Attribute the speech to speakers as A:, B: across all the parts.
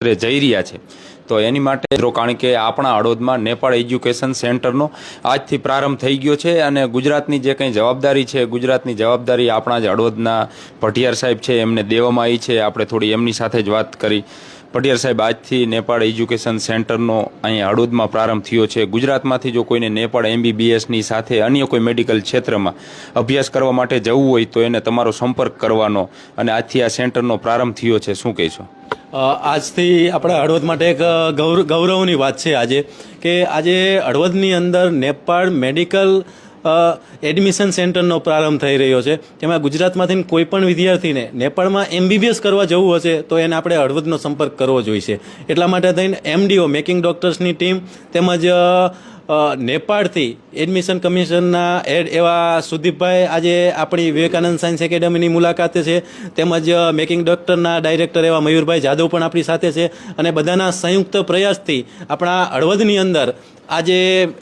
A: જઈ રહ્યા છે. તો એની માટે કારણ કે આપણા હળવદમાં નેપાળ એજ્યુકેશન સેન્ટરનો આજથી પ્રારંભ થઈ ગયો છે અને ગુજરાતની જે કંઈ જવાબદારી છે, ગુજરાતની જવાબદારી આપણા જ હળવદના ભટિયાર સાહેબ છે, એમને દેવામાં આવી છે. આપણે થોડી એમની સાથે જ વાત કરી. પટિયાર સાહેબ, આજથી નેપાળ એજ્યુકેશન સેન્ટરનો અહીંયા હળવદમાં પ્રારંભ થયો છે. ગુજરાતમાંથી જો કોઈને નેપાળ એમબીબીએસની સાથે અન્ય કોઈ મેડિકલ ક્ષેત્રમાં અભ્યાસ કરવા માટે જવું હોય, તો એને તમારો સંપર્ક કરવાનો અને આજથી આ સેન્ટરનો પ્રારંભ થયો છે. શું કહેશો?
B: આજથી આપણા હળવદ માટે એક ગૌરવની વાત છે આજે, કે આજે હળવદની અંદર નેપાળ મેડિકલ એડમિશન સેન્ટરનો પ્રારંભ થઈ રહ્યો છે. તેમાં ગુજરાતમાંથી કોઈ પણ વિદ્યાર્થીને નેપાળમાં એમબીબીએસ કરવા જવું હશે, તો એને આપણે હળવદનો સંપર્ક કરવો જોઈશે. એટલા માટે થઈને એમડીઓ મેકિંગ ડૉક્ટર્સની ટીમ તેમજ નેપાળથી એડમિશન કમિશનના હેડ એવા સુદીપભાઈ આજે આપણી વિવેકાનંદ સાયન્સ એકેડમીની મુલાકાતે છે. તેમજ મેકિંગ ડોક્ટરના ડાયરેક્ટર એવા મયુરભાઈ જાદવ પણ આપણી સાથે છે. અને બધાના સંયુક્ત પ્રયાસથી આપણા હળવદની અંદર આજે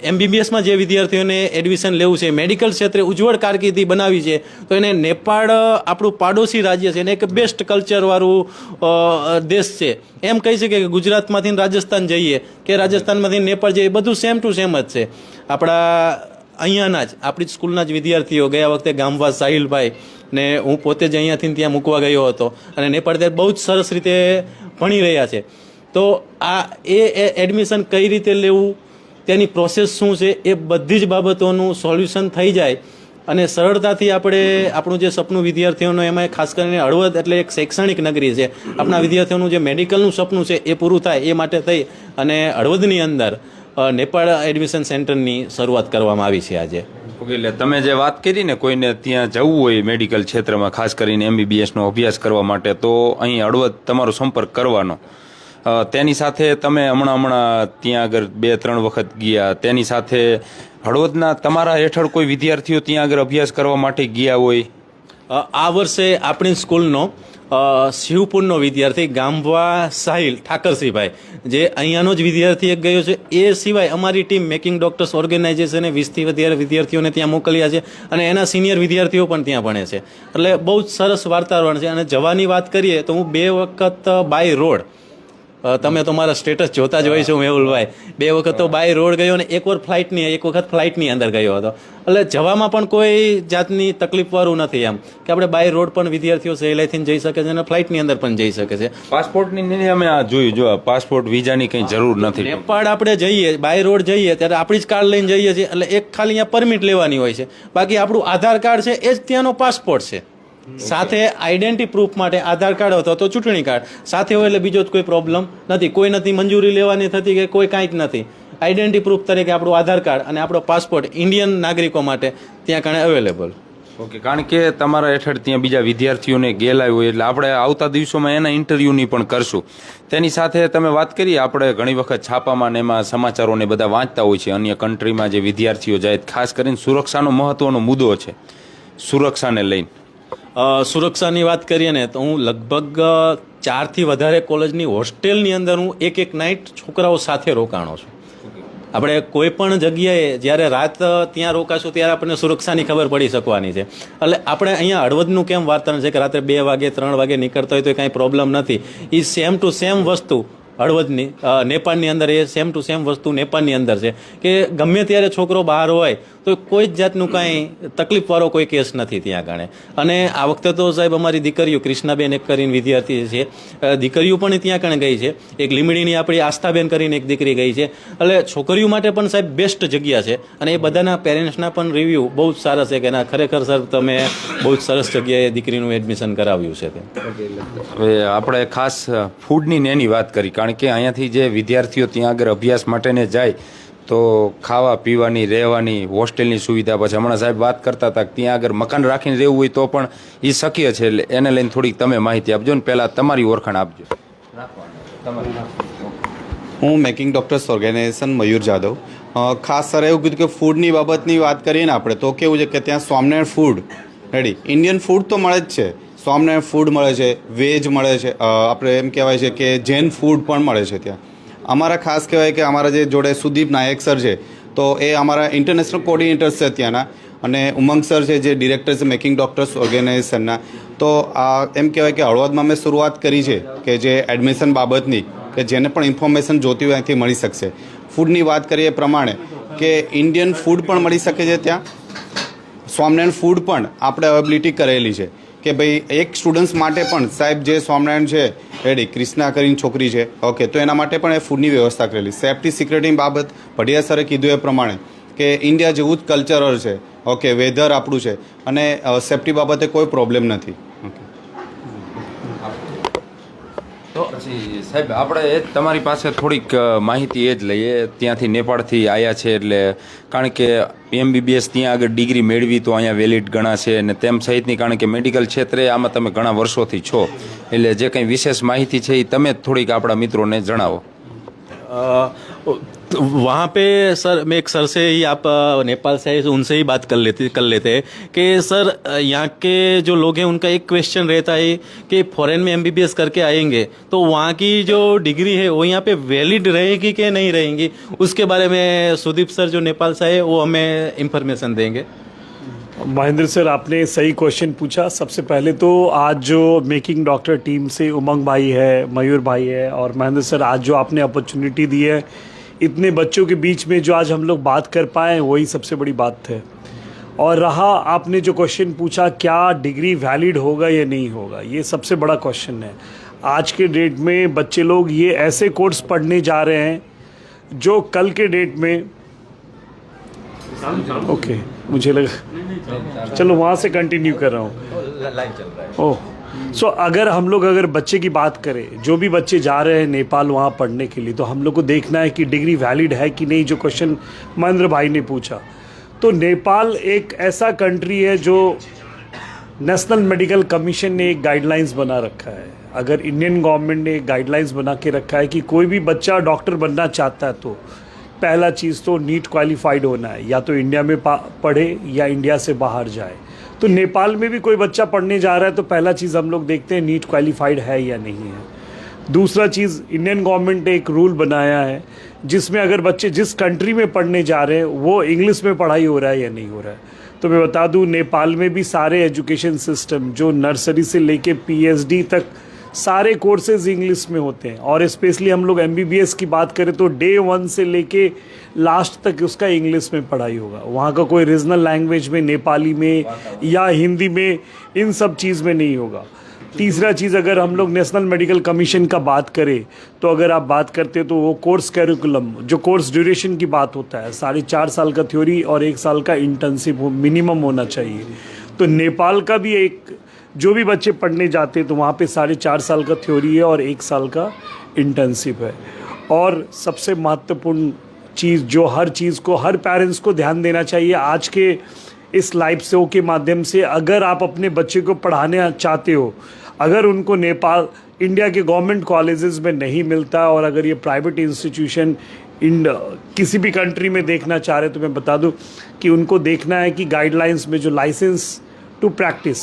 B: એમબીબીએસમાં જે વિદ્યાર્થીઓને એડમિશન લેવું છે, મેડિકલ ક્ષેત્રે ઉજ્જવળ કારકિર્દી બનાવી છે, તો એને નેપાળ આપણું પાડોશી રાજ્ય છે. અને એક બેસ્ટ કલ્ચરવાળું દેશ છે. એમ કહી શકીએ કે ગુજરાતમાંથી રાજસ્થાન જઈએ કે રાજસ્થાનમાંથી નેપાળ જઈએ બધું સેમ ટુ સેમ જ છે. આપણા અહીંયાના જ, આપણી સ્કૂલના જ વિદ્યાર્થીઓ ગયા વખતે ગામવા સાહિલભાઈ ને હું પોતે જ અહીંયાથી ત્યાં મૂકવા ગયો હતો અને નેપાળ ત્યાં બહુ જ સરસ રીતે ભણી રહ્યા છે. તો આ એ એડમિશન કઈ રીતે લેવું, તેની પ્રોસેસ શું છે, એ બધી જ બાબતોનું સોલ્યુશન થઈ જાય. અને સરળતાથી આપણે આપણું જે સપનું વિદ્યાર્થીઓનું એમાં ખાસ કરીને હળવદ એટલે એક શૈક્ષણિક નગરી છે. આપણા વિદ્યાર્થીઓનું જે મેડિકલનું સપનું છે એ પૂરું થાય એ માટે થઈ અને હળવદની અંદર નેપાળ એડમિશન સેન્ટરની શરૂઆત કરવામાં આવી છે આજે.
A: એટલે તમે જે વાત કરી ને કોઈને ત્યાં જવું હોય મેડિકલ ક્ષેત્રમાં, ખાસ કરીને એમબીબીએસનો અભ્યાસ કરવા માટે, તો અહીં હળવદ તમારો સંપર્ક કરવાનો. તેની સાથે તમે હમણાં હમણાં ત્યાં આગળ બે, ત્રણ વખત ગયા. તેની સાથે હળવદના તમારા હેઠળ કોઈ વિદ્યાર્થીઓ ત્યાં આગળ અભ્યાસ કરવા માટે ગયા હોય?
B: આ વર્ષે આપણી સ્કૂલનો શિવપુરનો વિદ્યાર્થી ગામવા સાહિલ ઠાકરસિંહભાઈ, જે અહીંયાનો જ વિદ્યાર્થી એક ગયો છે. એ સિવાય અમારી ટીમ મેકિંગ ડોક્ટર્સ ઓર્ગેનાઇઝેશને વીસથી વધારે વિદ્યાર્થીઓને ત્યાં મોકલ્યા છે અને એના સિનિયર વિદ્યાર્થીઓ પણ ત્યાં ભણે છે. એટલે બહુ જ સરસ વાતાવરણ છે. અને જવાની વાત કરીએ તો હું બે વખત બાય રોડ તમે તો મારા સ્ટેટસ જોતા જ હોય છો મેહુલભાઈ. બે વખત તો બાય રોડ ગયો ને એક વાર ફ્લાઇટની એક વખત ફ્લાઇટની અંદર ગયો હતો. એટલે જવામાં પણ કોઈ જાતની તકલીફવાળું નથી એમ. કે આપણે બાય રોડ પણ વિદ્યાર્થીઓ સહેલાઈથી જઈ શકે છે અને ફ્લાઇટની અંદર પણ જઈ શકે છે.
A: પાસપોર્ટની અમે આ જોયું જો પાસપોર્ટ વિઝાની કંઈ જરૂર નથી.
B: નેપાળ આપણે જઈએ બાય રોડ જઈએ ત્યારે આપણી જ કાર્ડ લઈને જઈએ છીએ. એટલે એક ખાલી અહીંયા પરમિટ લેવાની હોય છે. બાકી આપણું આધાર કાર્ડ છે એ જ ત્યાંનો પાસપોર્ટ છે. સાથે આઈડેન્ટિટી પ્રૂફ માટે આધાર કાર્ડ હતો તો ચૂંટણી કાર્ડ સાથે હોય એટલે બીજો જ કોઈ પ્રોબ્લેમ નથી. કોઈ નથી મંજૂરી લેવાની થતી કે કોઈ કાંઈક નથી. આઈડેન્ટિટી પ્રૂફ તરીકે આપણું આધાર કાર્ડ અને આપણો પાસપોર્ટ ઇન્ડિયન નાગરિકો માટે ત્યાં કણે અવેલેબલ
A: ઓકે કારણ કે તમારા હેઠળ ત્યાં બીજા વિદ્યાર્થીઓને ગેલાય હોય એટલે આપણે આવતા દિવસોમાં એના ઇન્ટરવ્યૂની પણ કરશું. તેની સાથે તમે વાત કરીએ આપણે ઘણી વખત છાપામાં ને એમાં સમાચારોને બધા વાંચતા હોય છે. અન્ય કન્ટ્રીમાં જે વિદ્યાર્થીઓ જાય, ખાસ કરીને સુરક્ષાનો મહત્વનો મુદ્દો છે. સુરક્ષાને લઈને.
B: સુરક્ષાની વાત કરીએ ને, તો હું લગભગ ચારથી વધારે કોલેજની હોસ્ટેલની અંદર હું એક એક નાઇટ છોકરાઓ સાથે રોકાણો છું. આપણે કોઈ પણ જગ્યાએ જ્યારે રાત ત્યાં રોકાશું ત્યારે આપણને સુરક્ષાની ખબર પડી શકવાની છે. એટલે આપણે અહીંયા હળવદનું કેમ વાર્તાનું છે કે રાત્રે બે વાગે, ત્રણ વાગે નીકળતા હોય તો કાંઈ પ્રોબ્લેમ નથી. એ સેમ ટુ સેમ વસ્તુ હળવદની નેપાળની અંદર, એ સેમ ટુ સેમ વસ્તુ નેપાળની અંદર છે. કે ગમે ત્યારે છોકરો બહાર હોય, તો કોઈ જ જાતનું કાંઈ તકલીફવાળો કોઈ કેસ નથી ત્યાં આગળ અને આ વખતે તો સાહેબ અમારી દીકરીઓ, કૃષ્ણાબેન એક કરીને વિદ્યાર્થી છે. દીકરીઓ પણ ત્યાં આગળ ગઈ છે. એક લીમડીની આપણી આસ્થાબેન કરીને એક દીકરી ગઈ છે. એટલે છોકરીઓ માટે પણ સાહેબ બેસ્ટ જગ્યા છે. અને એ બધાના પેરેન્ટ્સના પણ રિવ્યૂ બહુ જ સારા છે કે ના, ખરેખર સર તમે બહુ જ સરસ જગ્યાએ દીકરીનું એડમિશન કરાવ્યું છે તે.
A: આપણે ખાસ ફૂડની એની વાત કરી. કારણ કે અહીંયાથી જે વિદ્યાર્થીઓ ત્યાં આગળ અભ્યાસ માટેને જાય, તો ખાવા પીવાની, રહેવાની, હોસ્ટેલની સુવિધા પછી હમણાં સાહેબ વાત કરતા હતા ત્યાં આગળ મકાન રાખીને રહેવું હોય તો પણ એ શક્ય છે. એટલે એને લઈને થોડીક તમે માહિતી આપજો ને પહેલાં તમારી ઓળખાણ આપજો.
C: હું making doctors organisation Mayur Jadav. ખાસ સર એવું કીધું કે ફૂડની બાબતની વાત કરીએ ને આપણે, તો કેવું છે કે ત્યાં Swaminarayan food ready Indian food તો મળે જ છે. સ્વામિનારાયણ ફૂડ મળે છે વેજ મળે છે આપણે એમ કહેવાય છે કે જૈન ફૂડ પણ મળે છે ત્યાં. અમારા ખાસ કહેવાય કે અમારા જે જોડે સુદીપ નાયક સર છે, તો એ અમારા ઇન્ટરનેશનલ કોર્ડિનેટર્સ છે ત્યાંના અને ઉમંગ સર છે જે ડિરેક્ટર છે મેકિંગ ડૉક્ટર્સ ઓર્ગેનાઇઝેશનના તો આ એમ કહેવાય કે હળવદમાં મેં શરૂઆત કરી છે કે જે એડમિશન બાબતની, કે જેને પણ ઇન્ફોર્મેશન જોતી હોય અહીંથી મળી શકશે. ફૂડની વાત કરીએ પ્રમાણે કે ઇન્ડિયન ફૂડ પણ મળી શકે છે ત્યાં. સ્વામિનારાયણ ફૂડ પણ આપણે અવેબિલિટી કરેલી છે. કે ભાઈ એક સ્ટુડન્ટ્સ માટે પણ સાહેબ જે સ્વામિનારાયણ છે, રેડી ક્રિષ્ના કરીને છોકરી છે, ઓકે, તો એના માટે પણ એ ફૂડની વ્યવસ્થા કરેલી. સેફ્ટી સિક્યુરિટીની બાબત ભડિયા સરે કીધું એ પ્રમાણે કે ઇન્ડિયા જેવું જ કલ્ચરલ છે, ઓકે વેધર આપણું છે, અને સેફ્ટી બાબતે કોઈ પ્રોબ્લેમ નથી ઓકે
A: તો પછી સાહેબ, આપણે એ તમારી પાસે થોડીક માહિતી એ જ લઈએ. ત્યાંથી નેપાળથી આવ્યા છે એટલે કારણ કે એમબીબીએસ ત્યાં આગળ ડિગ્રી મેળવી તો અહીંયા વેલિડ ગણાશે અને તેમ સહિતની, કારણ કે મેડિકલ ક્ષેત્રે આમાં તમે ઘણા વર્ષોથી છો. એટલે જે કંઈ વિશેષ માહિતી છે એ તમે થોડીક આપણા મિત્રોને જણાવો.
B: तो वहाँ पे, सर, मैं एक सर से ही, आप नेपाल से उनसे ही बात कर लेते कर लेते हैं कि, सर यहाँ के जो लोग हैं, उनका एक क्वेश्चन रहता है कि फॉरेन में एमबीबीएस करके आएँगे। तो वहाँ की जो डिग्री है, वो यहाँ पे वैलिड रहेगी कि नहीं रहेंगी? उसके बारे में सुदीप सर जो नेपाल से आए, वो हमें इंफॉर्मेशन देंगे।
D: महेंद्र सर, आपने सही क्वेश्चन पूछा। सबसे पहले तो आज जो मेकिंग डॉक्टर टीम से उमंग भाई है, मयूर भाई है, और महेंद्र सर, आज जो आपने अपॉर्चुनिटी दी है इतने बच्चों के बीच में जो आज हम लोग बात कर पाए वही सबसे बड़ी बात है। और रहा आपने जो क्वेश्चन पूछा क्या डिग्री वैलिड होगा या नहीं होगा? ये सबसे बड़ा क्वेश्चन है। आज के डेट में बच्चे लोग ये ऐसे कोर्स पढ़ने जा रहे हैं जो कल के डेट में ओके मुझे लगा चलो वहाँ से कंटिन्यू कर रहा हूँ। ओह। सो अगर हम लोग अगर बच्चे की बात करें, जो भी बच्चे जा रहे हैं नेपाल वहाँ पढ़ने के लिए तो हम लोग को देखना है कि डिग्री वैलिड है कि नहीं, जो क्वेश्चन महेंद्र भाई ने पूछा। तो नेपाल एक ऐसा कंट्री है जो नेशनल मेडिकल कमीशन ने एक गाइडलाइंस बना रखा है। अगर इंडियन गवर्नमेंट ने एक गाइडलाइंस बना के रखा है कि कोई भी बच्चा डॉक्टर बनना चाहता है तो पहला चीज़ तो नीट क्वालिफाइड होना है। या तो इंडिया में पढ़े या इंडिया से बाहर जाए। तो नेपाल में भी कोई बच्चा पढ़ने जा रहा है तो पहला चीज़ हम लोग देखते हैं, नीट क्वालिफाइड है या नहीं है। दूसरा चीज़ इंडियन गवर्नमेंट ने एक रूल बनाया है, जिसमें अगर बच्चे जिस कंट्री में पढ़ने जा रहे हैं, वो इंग्लिश में पढ़ाई हो रहा है या नहीं हो रहा है। तो मैं बता दूँ, नेपाल में भी सारे एजुकेशन सिस्टम जो नर्सरी से लेके पीएचडी तक सारे कोर्सेज इंग्लिश में होते हैं। और स्पेशली हम लोग एमबीबीएस की बात करें तो डे वन से लेके लास्ट तक उसका इंग्लिश में पढ़ाई होगा। वहाँ का कोई रीजनल लैंग्वेज में, नेपाली में या हिंदी में, इन सब चीज़ में नहीं होगा। तीसरा चीज़, अगर हम लोग नेशनल मेडिकल कमीशन का बात करें तो अगर आप बात करते तो वो कोर्स कैरिकुलम जो कोर्स ड्यूरेशन की बात होता है, साढ़े चार साल का थ्योरी और एक साल का इंटर्नशिप हो मिनिमम होना चाहिए। तो नेपाल का भी एक जो भी बच्चे पढ़ने जाते हैं तो वहाँ पे साढ़े चार साल का थ्योरी है और एक साल का इंटर्नशिप है। और सबसे महत्वपूर्ण चीज़, जो हर चीज़ को, हर पेरेंट्स को ध्यान देना चाहिए आज के इस लाइफ शो के माध्यम से, अगर आप अपने बच्चे को पढ़ाने चाहते हो, अगर उनको नेपाल इंडिया के गवर्नमेंट कॉलेजेस में नहीं मिलता और अगर ये प्राइवेट इंस्टीट्यूशन इन किसी भी कंट्री में देखना चाह रहे तो मैं बता दूँ कि उनको देखना है कि गाइडलाइंस में जो लाइसेंस टू प्रैक्टिस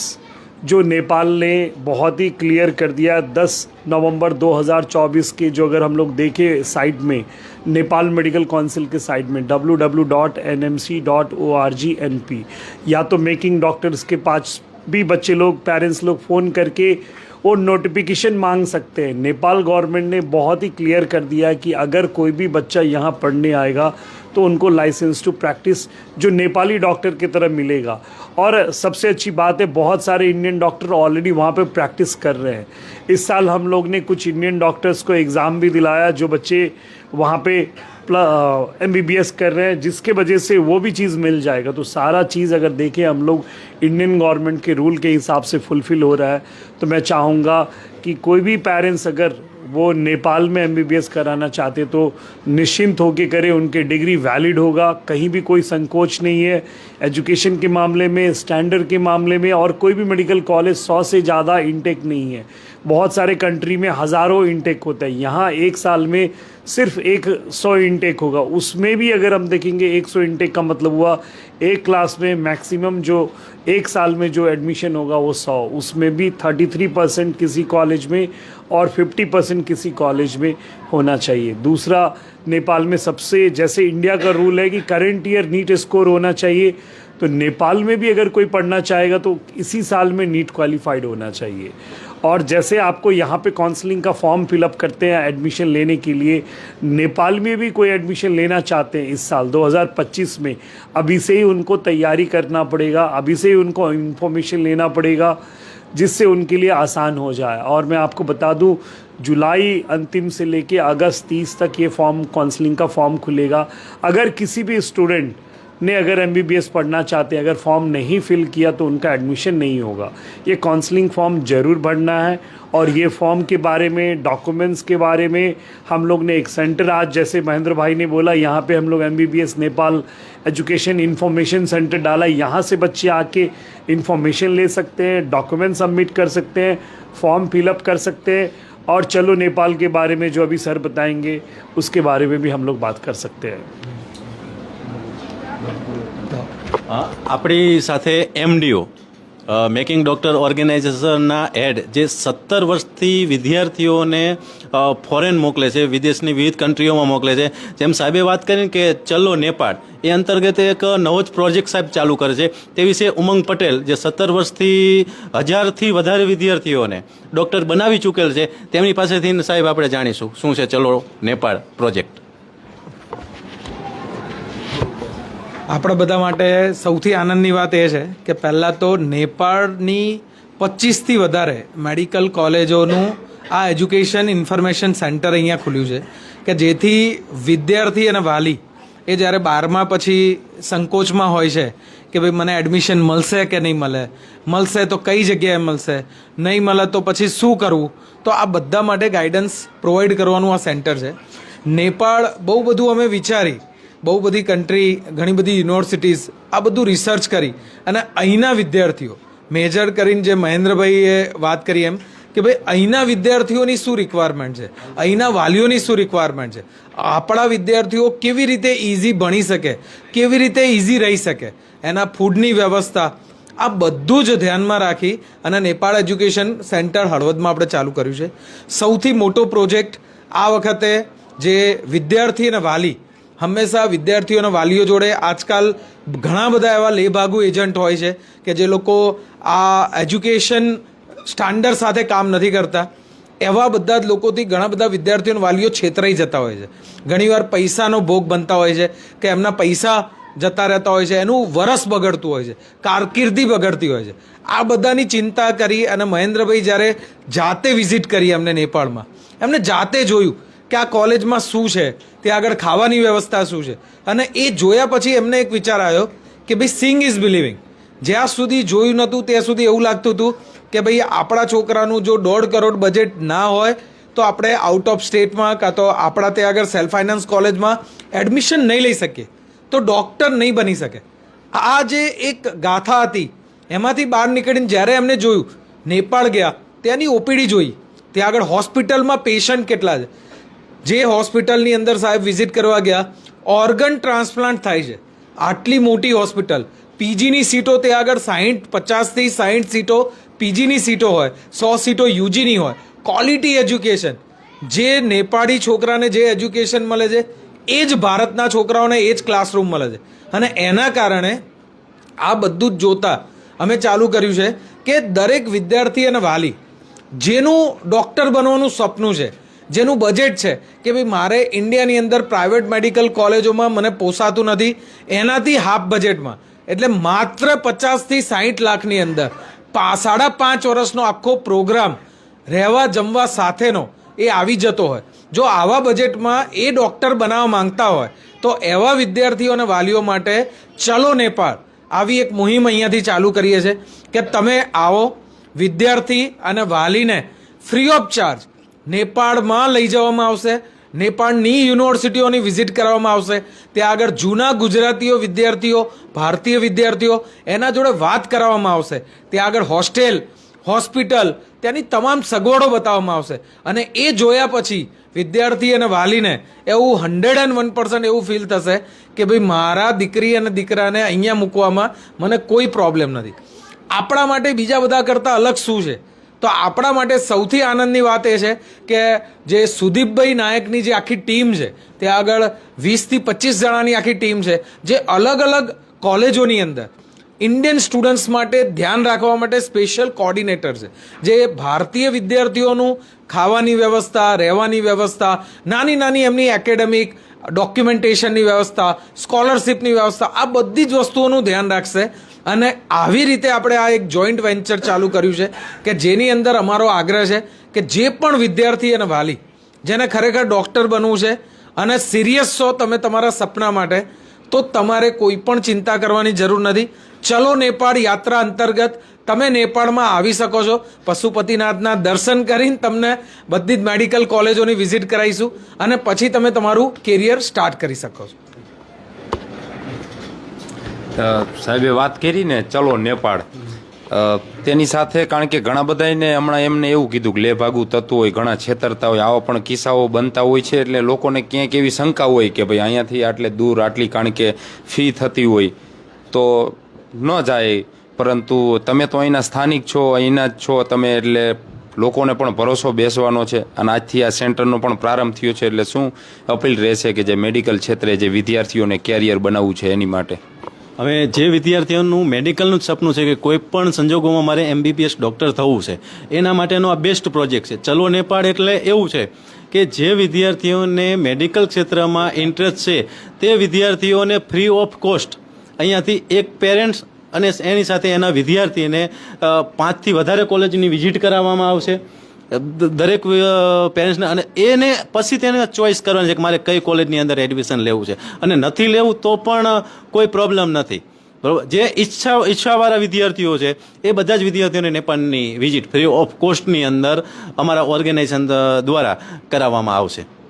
D: जो नेपाल ने बहुत ही क्लियर कर दिया 10 नवंबर 2024 के जो अगर हम लोग देखें साइट में, नेपाल मेडिकल काउंसिल के साइट में www.nmc.org.np या तो मेकिंग डॉक्टर्स के पास भी बच्चे लोग पेरेंट्स लोग फ़ोन करके वो नोटिफिकेशन मांग सकते हैं। नेपाल गवर्नमेंट ने बहुत ही क्लियर कर दिया है कि अगर कोई भी बच्चा यहाँ पढ़ने आएगा तो उनको लाइसेंस टू प्रैक्टिस जो नेपाली डॉक्टर की तरह मिलेगा। और सबसे अच्छी बात है, बहुत सारे इंडियन डॉक्टर ऑलरेडी वहाँ पे प्रैक्टिस कर रहे हैं। इस साल हम लोग ने कुछ इंडियन डॉक्टर्स को एग्ज़ाम भी दिलाया, जो बच्चे वहाँ पे एम बी बी एस कर रहे हैं, जिसके वजह से वो भी चीज़ मिल जाएगा। तो सारा चीज़ अगर देखें, हम लोग इंडियन गवर्नमेंट के रूल के हिसाब से फुलफ़िल हो रहा है। तो मैं चाहूँगा कि कोई भी पेरेंट्स अगर वो नेपाल में एमबीबीएस कराना चाहते तो निश्चिंत होकर करें, उनके डिग्री वैलिड होगा, कहीं भी कोई संकोच नहीं है। एजुकेशन के मामले में, स्टैंडर्ड के मामले में और कोई भी मेडिकल कॉलेज सौ से ज़्यादा इनटेक नहीं है। बहुत सारे कंट्री में हज़ारों इनटेक होता है। यहाँ एक साल में सिर्फ़ एक सौ इनटेक होगा। उसमें भी अगर हम देखेंगे, एक सौ इनटेक का मतलब हुआ, एक क्लास में मैक्सिमम जो एक साल में जो एडमिशन होगा वो सौ। उसमें भी थर्टी थ्री परसेंट किसी कॉलेज में और फिफ्टी परसेंट किसी कॉलेज में होना चाहिए। दूसरा, नेपाल में सबसे, जैसे इंडिया का रूल है कि करंट ईयर नीट स्कोर होना चाहिए तो नेपाल में भी अगर कोई पढ़ना चाहेगा तो इसी साल में नीट क्वालिफाइड होना चाहिए। और जैसे आपको यहाँ पे काउंसलिंग का फॉर्म फिलअप करते हैं एडमिशन लेने के लिए, नेपाल में भी कोई एडमिशन लेना चाहते हैं इस साल 2025 में, अभी से ही उनको तैयारी करना पड़ेगा, अभी से ही उनको इन्फॉर्मेशन लेना पड़ेगा। जिससे उनके लिए आसान हो जाए। और मैं आपको बता दूँ, जुलाई अंतिम से लेके अगस्त 30 तक ये फॉर्म, काउंसलिंग का फॉर्म खुलेगा। अगर किसी भी स्टूडेंट ने अगर एमबीबीएस पढ़ना चाहते हैं, अगर फॉर्म नहीं फिल किया तो उनका एडमिशन नहीं होगा। ये काउंसलिंग फॉर्म ज़रूर भरना है और ये फॉर्म के बारे में डॉक्यूमेंट्स के बारे में हम लोग ने एक सेंटर आज जैसे महेंद्र भाई ने बोला यहाँ पे हम लोग M Nepal education information centre डाला यहाँ से बच्चे आके इंफॉर्मेशन ले सकते हैं डॉक्यूमेंट सबमिट कर सकते हैं फॉर्म फिलअप कर सकते हैं और चलो नेपाल के बारे में जो अभी सर बताएंगे उसके बारे में भी हम लोग बात कर सकते हैं
B: અ, આપણી સાથે એમડીઓ making doctor ઓર્ગેનાઇઝેશનના હેડ જે સત્તર વર્ષથી વિદ્યાર્થીઓને ફોરેન મોકલે છે, વિદેશની વિવિધ કન્ટ્રીઓમાં મોકલે છે. જેમ સાહેબે વાત કરી કે ચલો નેપાળ, એ અંતર્ગત એક નવો જ પ્રોજેક્ટ સાહેબ ચાલુ કરે છે. તે વિશે ઉમંગ પટેલ, જે સત્તર વર્ષથી હજારથી વધારે વિદ્યાર્થીઓને ડૉક્ટર બનાવી ચૂકેલ છે. તેમની પાસેથી સાહેબ આપણે જાણીશું. શું છે ચલો નેપાળ પ્રોજેક્ટ?
E: આપણા બધા માટે સૌથી આનંદની વાત એ છે કે પહેલાં તો નેપાળની પચીસથી વધારે મેડિકલ કોલેજોનું આ એજ્યુકેશન ઇન્ફોર્મેશન સેન્ટર અહીંયા ખુલ્યું છે કે જેથી વિદ્યાર્થી અને વાલી એ જ્યારે બારમા પછી સંકોચમાં હોય છે કે ભાઈ મને એડમિશન મળશે કે નહીં મળે, મળશે તો કઈ જગ્યાએ મળશે, નહીં મળે તો પછી શું કરવું? તો આ બધા માટે ગાઈડન્સ પ્રોવાઈડ કરવાનું આ સેન્ટર છે. નેપાળ બહુ બધું અમે વિચારી બહુ બધી કન્ટ્રી ઘણી બધી યુનિવર્સિટીઝ આ બધું રિસર્ચ કરી. અને અહીંના વિદ્યાર્થીઓ મેજર કરીને જે મહેન્દ્રભાઈએ વાત કરી એમ કે ભાઈ, અહીંના વિદ્યાર્થીઓની શું રિક્વાયરમેન્ટ છે? અહીંના વાલીઓની શું રિક્વાયરમેન્ટ છે? આપણા વિદ્યાર્થીઓ કેવી રીતે ઇઝી ભણી શકે? કેવી રીતે ઇઝી રહી શકે? એના ફૂડની વ્યવસ્થા, આ બધું જ ધ્યાનમાં રાખી અને નેપાળ એજ્યુકેશન સેન્ટર હળવદમાં આપણે ચાલુ કર્યું છે. સૌથી મોટો પ્રોજેક્ટ આ વખતે જે વિદ્યાર્થી અને વાલી હંમેશા વિદ્યાર્થીઓ અને વાલીઓ જોડે આજકાલ ઘણા બધા એવા લેભાગુ એજન્ટ હોય છે કે જે લોકો આ એજ્યુકેશન સ્ટાન્ડર્ડ સાથે કામ નથી કરતા. એવા બધા જ લોકોથી ઘણા બધા વિદ્યાર્થીઓ વાલીઓ છેતરાઈ જતા હોય છે. ઘણીવાર પૈસાનો ભોગ બનતા હોય છે કે એમના પૈસા જતા રહેતા હોય છે, એનું વરસ બગડતું હોય છે, કારકિર્દી બગડતી હોય છે. આ બધાની ચિંતા કરી અને મહેન્દ્રભાઈ જ્યારે જાતે વિઝિટ કરી એમને નેપાળમાં, એમને જાતે જોયું કે આ કોલેજમાં શું છે? તે આગળ ખાવાની વ્યવસ્થા શું છે? અને એ જોયા પછી એમને એક વિચાર આવ્યો કે ભાઈ સિંગ ઇઝ બિલિવિંગ. જ્યાં સુધી જોયું નહોતું ત્યાં સુધી એવું લાગતું હતું કે ભાઈ આપણા છોકરાનું જો દોઢ કરોડ બજેટ ના હોય, તો આપણે આઉટ ઓફ સ્ટેટમાં કાં તો આપણા ત્યાં આગળ સેલ્ફ ફાઇનાન્સ કોલેજમાં એડમિશન નહીં લઈ શકીએ. તો ડૉક્ટર નહીં બની શકે. આ જે એક ગાથા હતી, એમાંથી બહાર નીકળીને જ્યારે એમને જોયું, નેપાળ ગયા, ત્યાંની ઓપીડી જોઈ. ત્યાં આગળ હોસ્પિટલમાં પેશન્ટ કેટલા છે? જે હોસ્પિટલની અંદર સાહેબ વિઝિટ કરવા ગયા ઓર્ગન ટ્રાન્સપ્લાન્ટ થાય છે. આટલી મોટી હોસ્પિટલ. પીજીની સીટો તે આગળ સાહીઠ પચાસથી સાહીઠ સીટો પીજીની સીટો હોય, સો સીટો યુજીની હોય. ક્વોલિટી એજ્યુકેશન જે નેપાળી છોકરાને જે એજ્યુકેશન મળે છે, એ જ ભારતના છોકરાઓને એ જ ક્લાસરૂમ મળે છે. અને એના કારણે આ બધું જ જોતા અમે ચાલુ કર્યું છે કે દરેક વિદ્યાર્થી અને વાલી, જેનું ડૉક્ટર બનવાનું સપનું છે જેનું બજેટ છે કે ભાઈ મારે ઇન્ડિયાની અંદર પ્રાઇવેટ મેડિકલ કોલેજોમાં મને પોસાતું નથી, એનાથી હાફ બજેટમાં એટલે માત્ર પચાસથી સાહીઠ લાખની અંદર. પા, સાડા પાંચ વર્ષનો આખો પ્રોગ્રામ રહેવા જમવા સાથેનો એ આવી જતો હોય. જો આવા બજેટમાં એ ડૉક્ટર બનાવવા માંગતા હોય, તો એવા વિદ્યાર્થીઓ અને વાલીઓ માટે ચલો નેપાળ. આવી એક મુહિમ અહીંયાથી ચાલુ કરીએ છીએ કે તમે આવો, વિદ્યાર્થી અને વાલીને ફ્રી ઓફ ચાર્જ નેપાળમાં લઈ જવામાં આવશે. નેપાળની યુનિવર્સિટીઓની વિઝિટ કરવામાં આવશે. ત્યાં આગળ જૂના ગુજરાતીઓ વિદ્યાર્થીઓ, ભારતીય વિદ્યાર્થીઓ, એના જોડે વાત કરાવવામાં આવશે. ત્યાં આગળ હોસ્ટેલ, હોસ્પિટલ, ત્યાંની તમામ સગવડો બતાવવામાં આવશે. અને એ જોયા પછી વિદ્યાર્થી અને વાલીને એવું હંડ્રેડ એન્ડ વન પર્સન્ટ એવું ફીલ થશે કે ભાઈ મારા દીકરી અને દીકરાને અહીંયા મૂકવામાં મને કોઈ પ્રોબ્લેમ નથી. આપણા માટે બીજા બધા કરતાં અલગ શું છે? તો આપણા માટે સૌથી આનંદની વાત એ છે કે જે સુદીપભાઈ નાયકની જે આખી ટીમ છે, તે આગળ વીસથી પચીસ જણાની આખી ટીમ છે, જે અલગ અલગ કોલેજોની અંદર ઇન્ડિયન સ્ટુડન્ટ્સ માટે ધ્યાન રાખવા માટે સ્પેશિયલ કોર્ડિનેટર છે. જે ભારતીય વિદ્યાર્થીઓનું ખાવાની વ્યવસ્થા, રહેવાની વ્યવસ્થા, નાની નાની એમની એકેડેમિક ડોક્યુમેન્ટેશનની વ્યવસ્થા, સ્કોલરશિપની વ્યવસ્થા, આ બધી જ વસ્તુઓનું ધ્યાન રાખશે. અને આવી રીતે આપણે આ એક જોઈન્ટ વેન્ચર ચાલુ કર્યું છે કે જેની અંદર અમારો આગ્રહ છે કે જે પણ વિદ્યાર્થી અને વાલી જેને ખરેખર ડૉક્ટર બનવું છે અને સિરિયસ છો તમે તમારા સપના માટે, તો તમારે કોઈ પણ ચિંતા કરવાની જરૂર નથી. ચલો નેપાળ યાત્રા અંતર્ગત તમે નેપાળમાં આવી શકો છો. પશુપતિનાથના દર્શન કરીને તમને બધી જ મેડિકલ કોલેજોની વિઝિટ કરાવીશું અને પછી તમે તમારું કેરિયર સ્ટાર્ટ કરી શકો છો.
A: સાહેબે વાત કરી ને ચલો નેપાળ. તેની સાથે કારણ કે ઘણા બધાને હમણાં એમને એવું કીધું કે લે ભાગું થતું હોય, ઘણા છેતરતા હોય, આવા પણ કિસ્સાઓ બનતા હોય છે, એટલે લોકોને ક્યાંક એવી શંકા હોય કે ભાઈ અહીંયાથી આટલે દૂર, આટલી કારણ કે ફી થતી હોય, તો ન જાય. પરંતુ તમે તો અહીંના સ્થાનિક છો, અહીંના જ છો, તમે એટલે લોકોને પણ ભરોસો બેસવાનો છે, અને આજથી આ સેન્ટરનો પણ પ્રારંભ થયો છે, એટલે શું અપીલ રહેશે કે જે મેડિકલ ક્ષેત્રે જે વિદ્યાર્થીઓને કેરિયર બનાવવું છે એની માટે?
B: હવે જે વિદ્યાર્થીઓનું મેડિકલનું જ સપનું છે કે કોઈ પણ સંજોગોમાં મારે એમબીબીએસ ડૉક્ટર થવું છે, એના માટેનો આ બેસ્ટ પ્રોજેક્ટ છે. ચલો નેપાળ એટલે એવું છે કે જે વિદ્યાર્થીઓને મેડિકલ ક્ષેત્રમાં ઇન્ટરેસ્ટ છે, તે વિદ્યાર્થીઓને ફ્રી ઓફ કોસ્ટ અહીંયાથી એક પેરેન્ટ્સ અને એની સાથે એના વિદ્યાર્થીને પાંચથી વધારે કોલેજની વિઝિટ કરાવવામાં આવશે. દરેક પેરેન્ટ્સને અને એને પછી તેને ચોઈસ કરવાની છે કે મારે કઈ કોલેજની અંદર એડમિશન લેવું છે. અને નથી લેવું તો પણ કોઈ પ્રોબ્લેમ નથી. બરોબર? જે ઈચ્છા, ઈચ્છાવાળા વિદ્યાર્થીઓ છે, એ બધા જ વિદ્યાર્થીઓને નેપાળની વિઝિટ ફ્રી ઓફ કોસ્ટની અંદર અમારા ઓર્ગેનાઇઝેશન દ્વારા કરાવવામાં આવશે.